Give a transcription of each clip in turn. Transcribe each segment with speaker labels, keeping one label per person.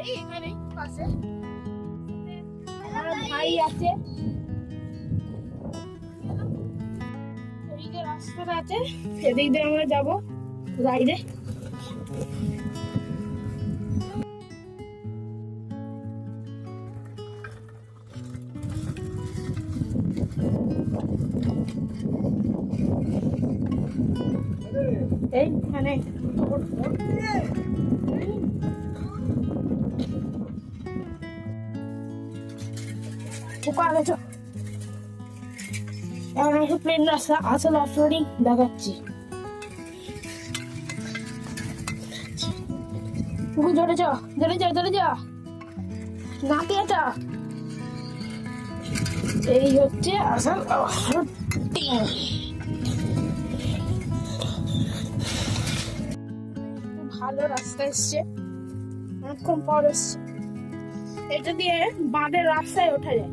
Speaker 1: এই এখানেই আছে এদিকে আছে সেদিক দিয়ে আমরা যাবো রাইডে এইখানে শুকাবেছো এখন একটা প্লেন আসল অফরোডিং দেখাচ্ছি ধরে যা ধরে যা ধরে যা না পেয়েটা এই হচ্ছে আসল অফরোডিং ভালো রাস্তা এসছে অনেকক্ষণ পর এসছে এটা দিয়ে বাঁধের রাস্তায় ওঠা যায়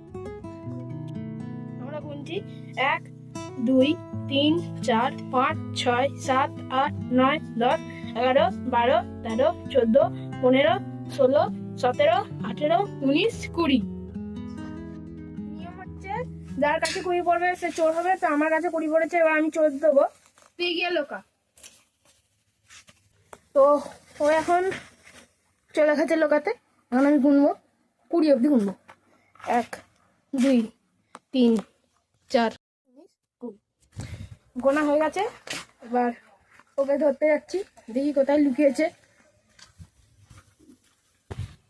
Speaker 1: সংখ্যাটি এক দুই তিন চার পাঁচ ছয় সাত আট নয় দশ এগারো বারো তেরো চোদ্দ পনেরো ষোলো সতেরো আঠেরো উনিশ কুড়ি নিয়ম হচ্ছে যার কাছে কুড়ি পড়বে সে চোর হবে তো আমার কাছে কুড়ি পড়েছে এবার আমি চোর দেবো তুই গিয়ে লোকা তো ও এখন চলে গেছে লোকাতে এখন আমি গুনবো কুড়ি অবধি গুনবো এক দুই তিন চার গোনা হয়ে গেছে এবার ওকে ধরতে যাচ্ছি দেখি কোথায় লুকিয়েছে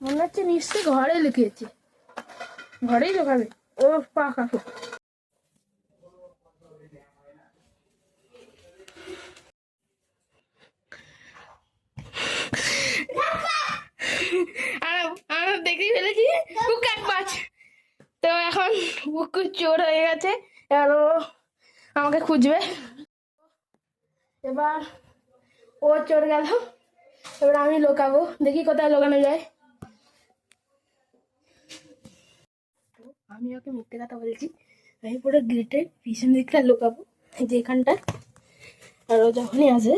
Speaker 1: মনে হচ্ছে নিশ্চয়ই ঘরে লুকিয়েছে ঘরেই ঢোকাবে ও পা কাকু দেখেই ফেলেছি কুকার পাঁচ তো এখন বুকু চোর হয়ে গেছে এবার আমাকে খুঁজবে এবার ও চড় গেল এবার আমি লোকাবো দেখি কোথায় লোকানো যায় আমি ওকে মিথ্যে কথা বলছি আমি পুরো গেটে পিছন দিকটা লোকাবো এই যে আর ও যখনই আসে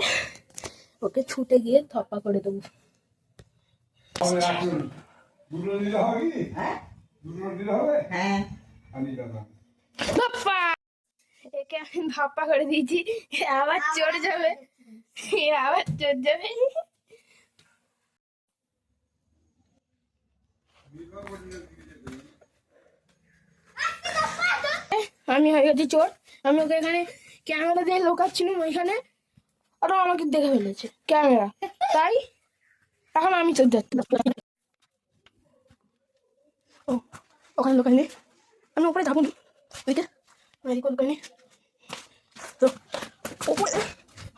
Speaker 1: ওকে ছুটে গিয়ে থপা করে দেবো
Speaker 2: হ্যাঁ হ্যাঁ
Speaker 1: ভাপা একে আমি ভাপা করে দিয়েছি আবার চড় যাবে আবার চড় যাবে আমি হয়ে গেছি চোর আমি ওকে এখানে ক্যামেরা দিয়ে লোকাচ্ছিলাম ওইখানে আরো আমাকে দেখে ফেলেছে ক্যামেরা তাই এখন আমি চোর যাচ্ছি ও ওখানে দোকানে আমি ওপরে যাবো ওইটা ওই কলকানে তো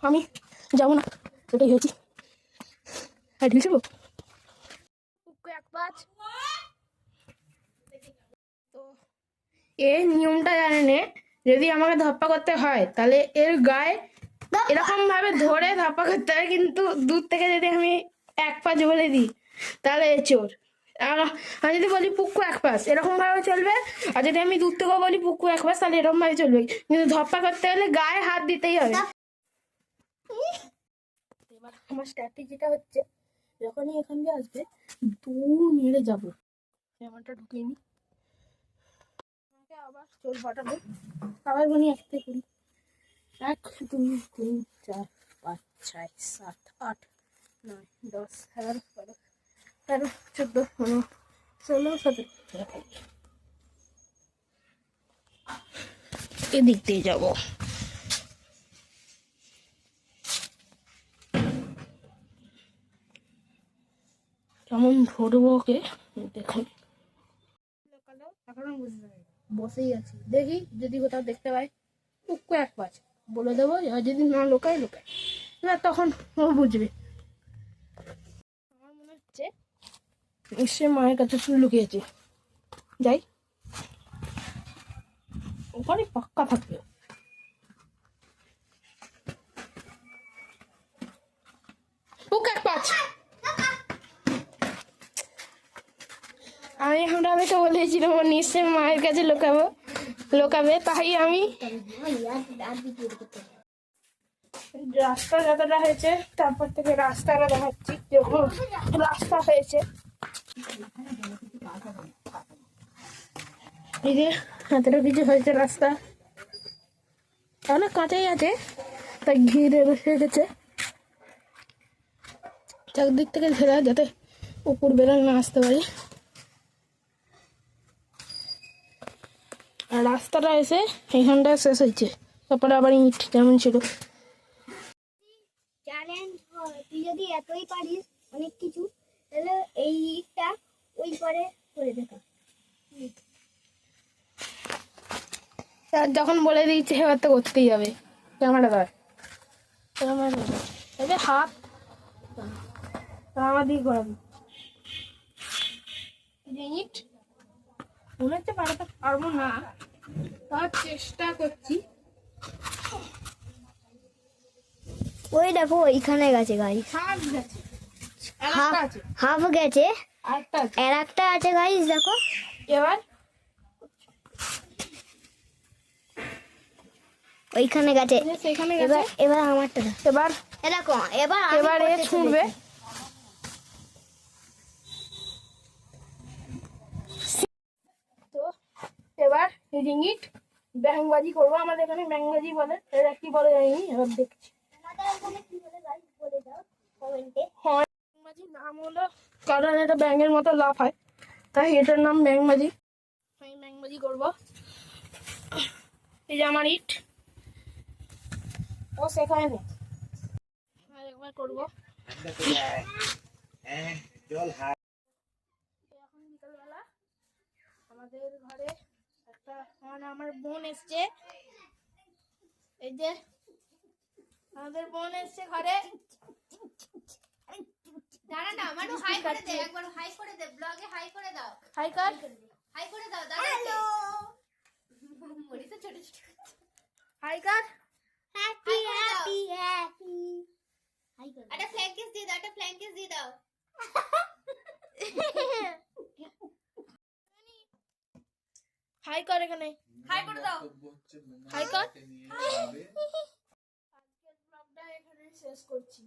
Speaker 1: আমি যাবো না ওটাই হয়েছি হ্যাঁ তো এই নিয়মটা জানে যদি আমাকে ধাপ্পা করতে হয় তাহলে এর গায়ে এরকম ভাবে ধরে ধাপ্পা করতে হয় কিন্তু দূর থেকে যদি আমি এক পা বলে দিই তাহলে এ চোর আমি যদি বলি পুক্কু এক পাস এরকম ভাবে চলবে আর যদি আমি দূর থেকেও বলি পুক্কু এক পাস তাহলে এরকম ভাবে চলবে কিন্তু ধপ্পা করতে হলে গায়ে হাত দিতেই হবে এবার আমার স্ট্র্যাটেজিটা হচ্ছে যখনই এখান দিয়ে আসবে দু মেরে যাবো এমনটা ঢুকিয়ে নি আবার চোর পাঠাবে আবার বলি এক থেকে করি এক দুই তিন চার পাঁচ ছয় সাত আট নয় দশ এগারো বারো তেরো চোদ্দো পনেরো ষোলো সতেরো এদিক দিয়ে যাবো কেমন ধরবো ওকে দেখুন বসেই আছি দেখি যদি কোথাও দেখতে পাই উক্কো এক বলে দেবো যদি না লোকায় লোকায় না তখন ও বুঝবে আমার মনে হচ্ছে সে মায়ের কাছে লুকিয়েছে যাই ওখানে পাক্কা থাকবে আমি আমরা তো বলেছিলাম নিশ্চয় মায়ের কাছে লোকাবো লোকাবে তাই আমি রাস্তা যতটা হয়েছে তারপর থেকে রাস্তাটা দেখাচ্ছি রাস্তা হয়েছে এই যে কিছু হয়েছে রাস্তা অনেক কাঁচাই আছে তাই ঘিরে বসে গেছে চারদিক থেকে ঘেরা যাতে উপর বেড়াল না আসতে পারি আর রাস্তাটা এসে এখানটা শেষ হয়েছে তারপরে আবার ইট যেমন ছিল তুই যদি এতই পারিস অনেক কিছু তাহলে এই পারে করে দেখা যখন বলে দিয়েছে এবার তো করতেই হবে ক্যামেরা ধর ক্যামেরা ধর হাত আমার দিয়ে করাবি ইট মনে হচ্ছে পাঠাতে পারবো না তার চেষ্টা করছি
Speaker 3: ওই দেখো ওইখানে গেছে গাড়ি সাত গেছে হাফ গেছে আর একটা আছে গাইজ দেখো এবার ওইখানে গেছে এবার আমারটা এবার এবার
Speaker 1: এবার এবার ব্যাংবাজি করবো আমাদের এখানে ব্যাংবাজি বলে কি বলে এবার দেখছি কি বলে ব্যাঙবাজি নাম হলো কারণ এটা ব্যাঙের মতো লাভ হয় তাই এটার নাম ব্যাঙবাজি আমি ব্যাঙবাজি করবো এই যে আমার ইট ও শেখায় না একবার করবো এখন আমাদের ঘরে একটা মানে আমার বোন এসছে এই যে আমাদের বোন এসছে ঘরে
Speaker 4: দাঁড়া না আমারও হাই করে দে একবার হাই করে দে ব্লগে হাই করে দাও হাই কর হাই করে দাও দাঁড়া হ্যালো
Speaker 1: মরি তো ছোট ছোট হাই কর
Speaker 5: হ্যাপি হ্যাপি হ্যাপি
Speaker 4: হাই কর একটা ফ্ল্যাগ কিস দিয়ে দাও একটা ফ্ল্যাগ কিস দিয়ে দাও
Speaker 1: হাই কর এখানে হাই করে দাও হাই কর আজকের ব্লগটা এখানে শেষ করছি